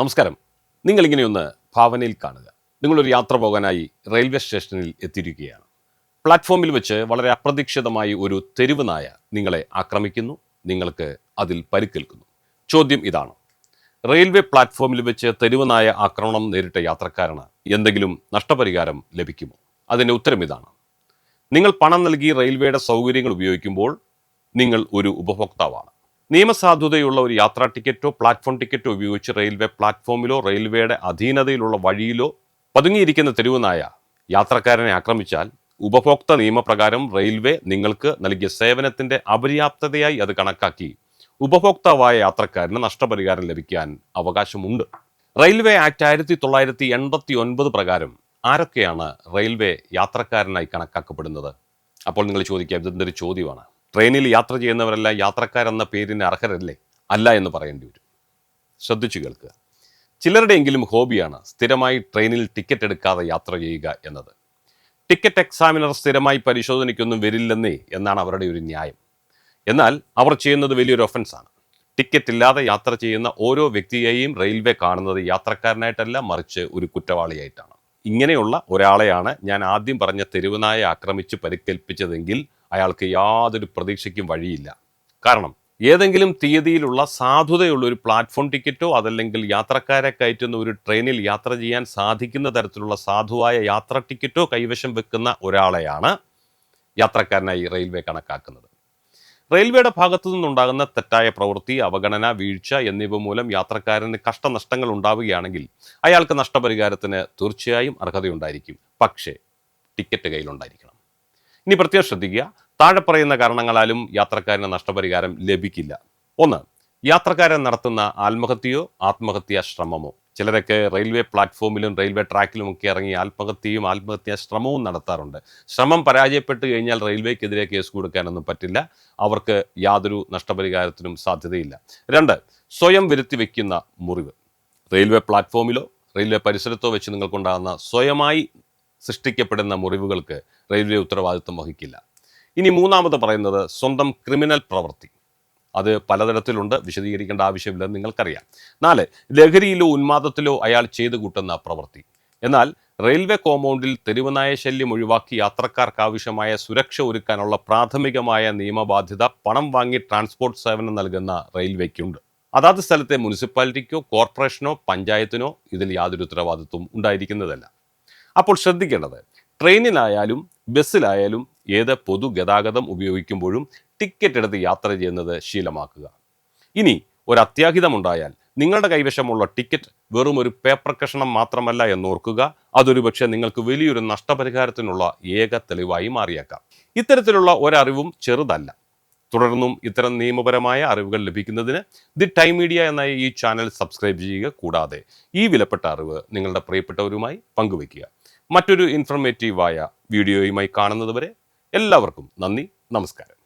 നമസ്കാരം. നിങ്ങളിങ്ങനെയൊന്ന് ഭാവനയിൽ കാണുക. നിങ്ങളൊരു യാത്ര പോകാനായി റെയിൽവേ സ്റ്റേഷനിൽ എത്തിയിരിക്കുകയാണ്. പ്ലാറ്റ്ഫോമിൽ വെച്ച് വളരെ അപ്രതീക്ഷിതമായി ഒരു തെരുവ് നായ നിങ്ങളെ ആക്രമിക്കുന്നു നിങ്ങൾക്ക് അതിൽ പരിക്കേൽക്കുന്നു. ചോദ്യം ഇതാണ്. റെയിൽവേ പ്ലാറ്റ്ഫോമിൽ വെച്ച് തെരുവ് നായ ആക്രമണം നേരിട്ട യാത്രക്കാരന് എന്തെങ്കിലും നഷ്ടപരിഹാരം ലഭിക്കുമോ? അതിന്റെ ഉത്തരം ഇതാണ്. നിങ്ങൾ പണം നൽകി റെയിൽവേയുടെ സൗകര്യങ്ങൾ ഉപയോഗിക്കുമ്പോൾ നിങ്ങൾ ഒരു ഉപഭോക്താവാണ്. നിയമസാധുതയുള്ള ഒരു യാത്രാ ടിക്കറ്റോ പ്ലാറ്റ്ഫോം ടിക്കറ്റോ ഉപയോഗിച്ച് റെയിൽവേ പ്ലാറ്റ്ഫോമിലോ റെയിൽവേയുടെ അധീനതയിലുള്ള വഴിയിലോ പതുങ്ങിയിരിക്കുന്ന തെരുവുനായ യാത്രക്കാരനെ ആക്രമിച്ചാൽ ഉപഭോക്തൃ നിയമപ്രകാരം റെയിൽവേ നിങ്ങൾക്ക് നൽകിയ സേവനത്തിന്റെ അപര്യാപ്തതയായി അത് കണക്കാക്കി ഉപഭോക്താവായ യാത്രക്കാരന് നഷ്ടപരിഹാരം ലഭിക്കാൻ അവകാശമുണ്ട്. റെയിൽവേ ആക്ട് ആയിരത്തി തൊള്ളായിരത്തി എൺപത്തി ഒൻപത് പ്രകാരം ആരൊക്കെയാണ് റെയിൽവേ യാത്രക്കാരനായി കണക്കാക്കപ്പെടുന്നത്? അപ്പോൾ നിങ്ങൾ ചോദിക്കാം ഇതെന്തൊരു ചോദ്യമാണ്? ട്രെയിനിൽ യാത്ര ചെയ്യുന്നവരല്ല യാത്രക്കാരെന്ന പേരിന് അർഹരല്ലേ? അല്ല എന്ന് പറയേണ്ടി വരും. ശ്രദ്ധിച്ചു കേൾക്കുക. ചിലരുടെയെങ്കിലും ഹോബിയാണ് സ്ഥിരമായി ട്രെയിനിൽ ടിക്കറ്റ് എടുക്കാതെ യാത്ര ചെയ്യുക എന്നത്. ടിക്കറ്റ് എക്സാമിനർ സ്ഥിരമായി പരിശോധനയ്ക്കൊന്നും വരില്ലെന്നേ എന്നാണ് അവരുടെ ഒരു ന്യായം. എന്നാൽ അവർ ചെയ്യുന്നത് വലിയൊരു ഒഫൻസാണ് ടിക്കറ്റ് ഇല്ലാതെ യാത്ര ചെയ്യുന്ന ഓരോ വ്യക്തിയെയും റെയിൽവേ കാണുന്നത് യാത്രക്കാരനായിട്ടല്ല മറിച്ച് ഒരു കുറ്റവാളിയായിട്ടാണ്. ഇങ്ങനെയുള്ള ഒരാളെയാണ് ഞാൻ ആദ്യം പറഞ്ഞ തെരുവനായ ആക്രമിച്ച് പരിക്കേൽപ്പിച്ചതെങ്കിൽ അയാൾക്ക് യാതൊരു പ്രതീക്ഷയ്ക്കും വഴിയില്ല. കാരണം ഏതെങ്കിലും തീയതിയിലുള്ള സാധുതയുള്ള ഒരു പ്ലാറ്റ്ഫോം ടിക്കറ്റോ അതല്ലെങ്കിൽ യാത്രക്കാരെ കയറ്റുന്ന ഒരു ട്രെയിനിൽ യാത്ര ചെയ്യാൻ സാധിക്കുന്ന തരത്തിലുള്ള സാധുവായ യാത്ര ടിക്കറ്റോ കൈവശം വെക്കുന്ന ഒരാളെയാണ് യാത്രക്കാരനായി റെയിൽവേ കണക്കാക്കുന്നത്. റെയിൽവേയുടെ ഭാഗത്തു നിന്നുണ്ടാകുന്ന തെറ്റായ പ്രവൃത്തി അവഗണന വീഴ്ച എന്നിവ മൂലം യാത്രക്കാരന് കഷ്ടനഷ്ടങ്ങൾ ഉണ്ടാവുകയാണെങ്കിൽ അയാൾക്ക് നഷ്ടപരിഹാരത്തിന് തീർച്ചയായും അർഹതയുണ്ടായിരിക്കും. പക്ഷേ ടിക്കറ്റ് കയ്യിലുണ്ടായിരിക്കണം. ഇനി പ്രത്യേകം ശ്രദ്ധിക്കുക. താഴെ പറയുന്ന കാരണങ്ങളാലും യാത്രക്കാരന് നഷ്ടപരിഹാരം ലഭിക്കില്ല. ഒന്ന് യാത്രക്കാരൻ നടത്തുന്ന ആത്മഹത്യയോ ആത്മഹത്യാ ശ്രമമോ? ചിലരൊക്കെ റെയിൽവേ പ്ലാറ്റ്ഫോമിലും റെയിൽവേ ട്രാക്കിലും ട്രാക്കിലുമൊക്കെ ഇറങ്ങി ആത്മഹത്യയും ആത്മഹത്യാ ശ്രമവും നടത്താറുണ്ട്. ശ്രമം പരാജയപ്പെട്ട് കഴിഞ്ഞാൽ റെയിൽവേക്കെതിരെ കേസ് കൊടുക്കാനൊന്നും പറ്റില്ല. അവർക്ക് യാതൊരു നഷ്ടപരിഹാരത്തിനും സാധ്യതയില്ല. രണ്ട് സ്വയം വരുത്തി വയ്ക്കുന്ന മുറിവ്. റെയിൽവേ പ്ലാറ്റ്ഫോമിലോ റെയിൽവേ പരിസരത്തോ വെച്ച് നിങ്ങൾക്കുണ്ടാകുന്ന സ്വയമായി സൃഷ്ടിക്കപ്പെടുന്ന മുറിവുകൾക്ക് റെയിൽവേ ഉത്തരവാദിത്വം വഹിക്കില്ല. ഇനി മൂന്നാമത് പറയുന്നത് സ്വന്തം ക്രിമിനൽ പ്രവൃത്തി. അത് പലതരത്തിലുണ്ട് വിശദീകരിക്കേണ്ട ആവശ്യമില്ലെന്ന് നിങ്ങൾക്കറിയാം. നാല് ലഹരിയിലോ ഉന്മാദത്തിലോ അയാൾ ചെയ്തു കൂട്ടുന്ന പ്രവൃത്തി. എന്നാൽ റെയിൽവേ കോമ്പൗണ്ടിൽ തെരുവനായ ശല്യം ഒഴിവാക്കി യാത്രക്കാർക്ക് ആവശ്യമായ സുരക്ഷ ഒരുക്കാനുള്ള പ്രാഥമികമായ നിയമബാധ്യത പണം വാങ്ങി ട്രാൻസ്പോർട്ട് സേവനം നൽകുന്ന റെയിൽവേക്കുണ്ട്. അതാത് സ്ഥലത്തെ മുനിസിപ്പാലിറ്റിക്കോ കോർപ്പറേഷനോ പഞ്ചായത്തിനോ ഇതിൽ യാതൊരു ഉത്തരവാദിത്വം ഉണ്ടായിരിക്കുന്നതല്ല. അപ്പോൾ ശ്രദ്ധിക്കേണ്ടത്. ട്രെയിനിലായാലും ബസ്സിലായാലും ഏത് പൊതുഗതാഗതം ഉപയോഗിക്കുമ്പോഴും ടിക്കറ്റ് എടുത്ത് യാത്ര ചെയ്യുന്നത് ശീലമാക്കുക. ഇനി ഒരു അത്യാഹിതമുണ്ടായാൽ നിങ്ങളുടെ കൈവശമുള്ള ടിക്കറ്റ് വെറും ഒരു പേപ്പർ കഷണം മാത്രമല്ല എന്നോർക്കുക. അതൊരു പക്ഷേ നിങ്ങൾക്ക് വലിയൊരു നഷ്ടപരിഹാരത്തിനുള്ള ഏക തെളിവായി മാറിയേക്കാം. ഇത്തരത്തിലുള്ള ഒരറിവും ചെറുതല്ല. തുടർന്നും ഇത്തരം നിയമപരമായ അറിവുകൾ ലഭിക്കുന്നതിന് ദി ടൈം മീഡിയ എന്ന ഈ ചാനൽ സബ്സ്ക്രൈബ് ചെയ്യുക കൂടാതെ ഈ വിലപ്പെട്ട അറിവ് നിങ്ങളുടെ പ്രിയപ്പെട്ടവരുമായി പങ്കുവയ്ക്കുക. മറ്റൊരു ഇൻഫർമേറ്റീവായ വീഡിയോയുമായി കാണുന്നതുവരെ എല്ലാവർക്കും നന്ദി നമസ്കാരം.